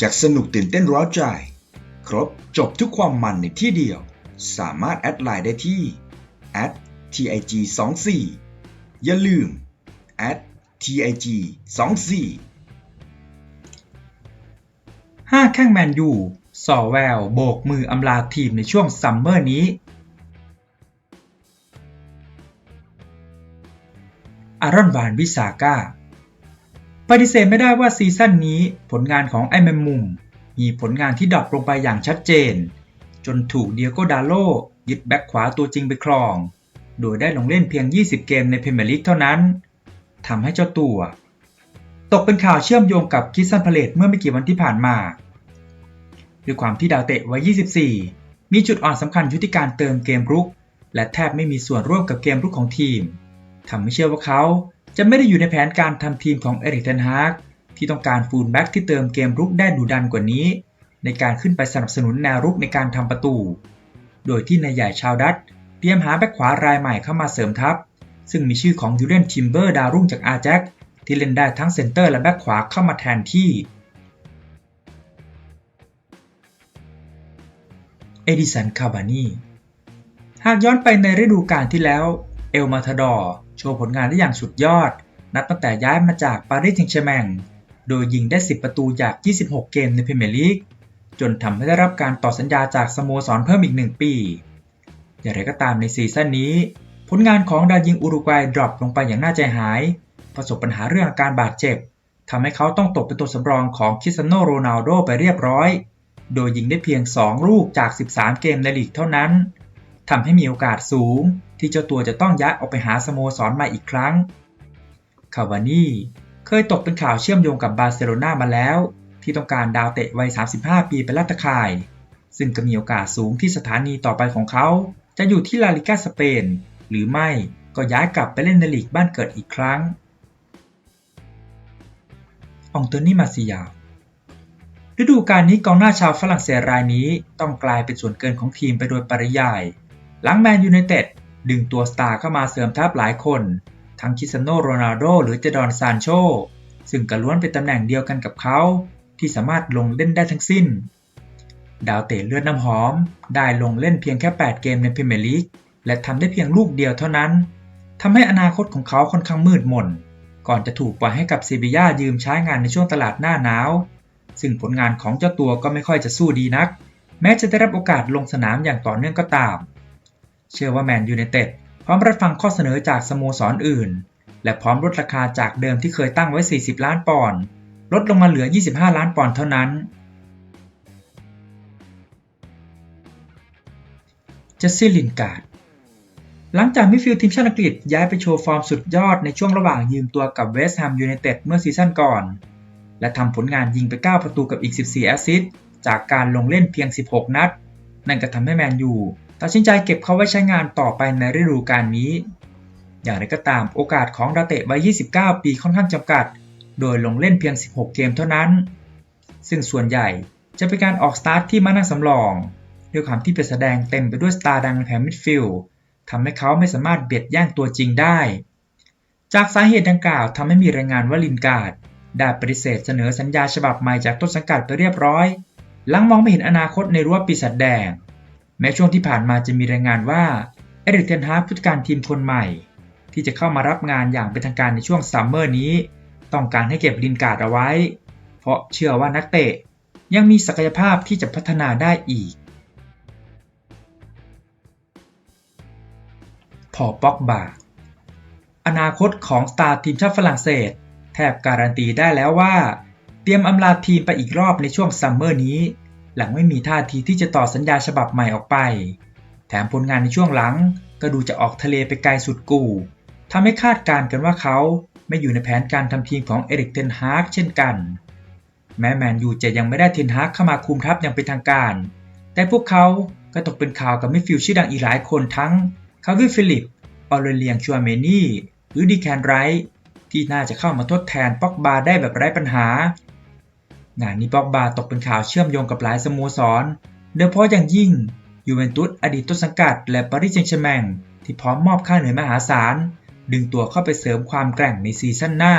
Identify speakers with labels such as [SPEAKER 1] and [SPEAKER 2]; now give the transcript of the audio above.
[SPEAKER 1] จากสนุกตื่นเต้นร้าวใจ ครบจบทุกความมันในที่เดียว สามารถแอดไลน์ได้ที่ @tig 2 4อย่าลืม @tig 2 4
[SPEAKER 2] ห้าแข้งแมนยูสอแววโบกมืออำลาทีมในช่วงซัมเมอร์นี้ อารอนวานวิสาก้า ปฏิเสธไม่ได้ว่าซีซั่นนี้ผลงานของไอแมมมุม มีผลงานที่ดรอปลงไปอย่างชัดเจน จนถูกเดียโกดาโลยึดแบ็คขวาตัวจริงไปครอง โดยได้ลงเล่นเพียง 20 เกมในพรีเมียร์ลีกเท่านั้นทำให้เจ้าตัว ตกเป็นข่าวเชื่อมโยงกับคิสซันพาเลตเมื่อไม่กี่วันที่ผ่านมาด้วยความที่ดาวเตะวัย 24 มีจุดอ่อนสำคัญอยู่ที่การเติมเกมรุก และแทบไม่มีส่วนร่วมกับเกมรุกของทีมทำให้เชื่อว่าเขา จะไม่ได้อยู่ในแผนการทำทีมของเอริกเทนฮากที่ต้องการฟูลแบ็กที่เติมเกมรุกได้ดุดันกว่านี้ ในการขึ้นไปสนับสนุนแนวรุกในการทำประตู โดยที่นายใหญ่ชาวดัตเตรียมหาแบ็กขวารายใหม่เข้ามาเสริมทัพ ซึ่งมีชื่อของยูเรนทิมเบอร์ดาวรุ่งจากอาแจ็คที่เล่นได้ทั้งเซนเตอร์และแบ็กขวาเข้ามาแทนที่เอดิสันคาบานีหากย้อนไปในฤดูกาลที่แล้ว เอลมาทาดอร์โชว์ผลงานได้อย่างสุดยอด นับตั้งแต่ย้ายมาจากปารีสแซงต์แชร์แมงโดยยิงได้ 10 ประตูจาก 26 เกมในพรีเมียร์ลีก จนทำให้ได้รับการต่อสัญญาจากสโมสรเพิ่มอีก 1 ปี อย่างไรก็ตามในซีซั่นนี้ ผลงานของดาวยิงอุรุกวัยดรอปลงไปอย่างน่าใจหาย ประสบปัญหาเรื่องอาการบาดเจ็บทำให้เขาต้องตกเป็นตัวสำรองของคริสเตียโนโรนัลโดไปเรียบร้อย โดยยิงได้เพียง 2 ลูกจาก 13 เกมในลีกเท่านั้น ทำให้มีโอกาสสูง ที่เจ้าตัวจะต้องย้ายออกไปหาสโมสรใหม่อีกครั้ง คาวานี่เคยตกเป็นข่าวเชื่อมโยงกับบาร์เซโลนามาแล้ว ที่ต้องการดาวเตะวัย 35 ปีเป็นลัตะข่าย ซึ่งก็มีโอกาสสูงที่สถานีต่อไปของเขา จะอยู่ที่ลาลิกาสเปน หรือไม่ก็ย้ายกลับไปเล่นในลีกบ้านเกิดอีกครั้ง องโตนี่มาซิยาฤดูกาลนี้กองหน้าชาวฝรั่งเศสรายนี้ต้องกลายเป็นส่วนเกินของทีมไปโดยปริยาย หลังแมนยูไนเต็ดดึงตัวสตาร์เข้ามาเสริมทัพหลายคน ทั้งคิสเตียโนโรนัลโดหรือเจดอนซานโช ซึ่งก็ล้วนเป็นตำแหน่งเดียวกันกับเขา ที่สามารถลงเล่นได้ทั้งสิ้น ดาวเตะเลือดน้ำหอม ได้ลงเล่นเพียงแค่ 8 เกมในพรีเมียร์ลีกและทำได้เพียงลูกเดียวเท่านั้นทำให้อนาคตของเขาค่อนข้างมืดมน ก่อนจะถูกปล่อยให้กับเซบีย่ายืมใช้งานในช่วงตลาดหน้าหนาว ซึ่งผลงานของเจ้าตัวก็ไม่ค่อยจะสู้ดีนัก แม้จะได้รับโอกาสลงสนามอย่างต่อเนื่องก็ตาม เชื่อว่าแมนยูไนเต็ดพร้อมรับฟังข้อเสนอจากสโมสรออื่น และพร้อมลดราคาจากเดิมที่เคยตั้งไว้ 40 ล้านปอนด์ลดลงมาเหลือ 25 ล้านปอนด์เท่านั้นเจสซี่ลินการ์ดหลังจากมิฟิลทีมชาติอังกฤษย้ายไปโชว์ฟอร์มสุดยอดในช่วงระหว่างยืมตัวกับเวสต์แฮมยูไนเต็ดเมื่อซีซั่นก่อน และทำผลงานยิงไป 9 ประตูกับอีก 14 แอสซิสต์จากการลงเล่นเพียง 16 นัด นั่นก็ทำให้แมนยู ตัดสินใจเก็บเขาไว้ใช้งานต่อไปในฤดูกาลนี้ อย่างไรก็ตามโอกาสของดาเตะวัย 29 ปีค่อนข้างจำกัด โดยลงเล่นเพียง 16 เกมเท่านั้น ซึ่งส่วนใหญ่จะเป็นการออกสตาร์ทที่มานั่งสำรองด้วยความที่เป็นแสดงเต็มไปด้วยสตาร์ดังในแผงมิดฟิลด์ทำให้เขาไม่สามารถเบียดแย่งตัวจริงได้ จากสาเหตุดังกล่าวทำให้มีรายงานว่าลินการ์ดได้ปฏิเสธเสนอสัญญาฉบับใหม่จากต้นสังกัดไปเรียบร้อย หลังมองไม่เห็นอนาคตในรั้วปีศาจแดง แม้ช่วงที่ผ่านมาจะมีรายงานว่าเอริกเทนฮาผู้จัดการทีมคนใหม่ ที่จะเข้ามารับงานอย่างเป็นทางการในช่วงซัมเมอร์นี้ ต้องการให้เก็บลินการ์ดเอาไว้ เพราะเชื่อว่านักเตะยังมีศักยภาพที่จะพัฒนาได้อีก พอป็อกบาอนาคตของสตาร์ทีมชาติฝรั่งเศส แทบการันตีได้แล้วว่า เตรียมอำลาทีมไปอีกรอบในช่วงซัมเมอร์นี้ หลังไม่มีท่าทีที่จะต่อสัญญาฉบับใหม่ออกไป แถมผลงานในช่วงหลังก็ดูจะออกทะเลไปไกลสุดกู่ทำให้คาดการณ์กันว่าเขาไม่อยู่ในแผนการทำทีมของเอริกเทนฮาร์กเช่นกัน แม้แมนยูจะยังไม่ได้เทนฮาร์กเข้ามาคุมทัพอย่างเป็นทางการ แต่พวกเขาก็ตกเป็นข่าวกับมิดฟิลด์ชื่อดังอีกหลายคนทั้งคาวิฟิลิป ออเรเลียงชัวเมนี่ หรือดีแคนไรท์ที่น่าจะเข้ามาทดแทนป็อกบาได้แบบไร้ปัญหา งานนี้ป็อกบาตกเป็นข่าวเชื่อมโยงกับหลายสโมสร โดยเฉพาะอย่างยิ่งยูเวนตุสอดีตต้นสังกัด และปารีสแซงต์แชร์แมงที่พร้อมมอบค่าเหนื่อยมหาศาล ดึงตัวเข้าไปเสริมความแกร่งในซีซั่นหน้า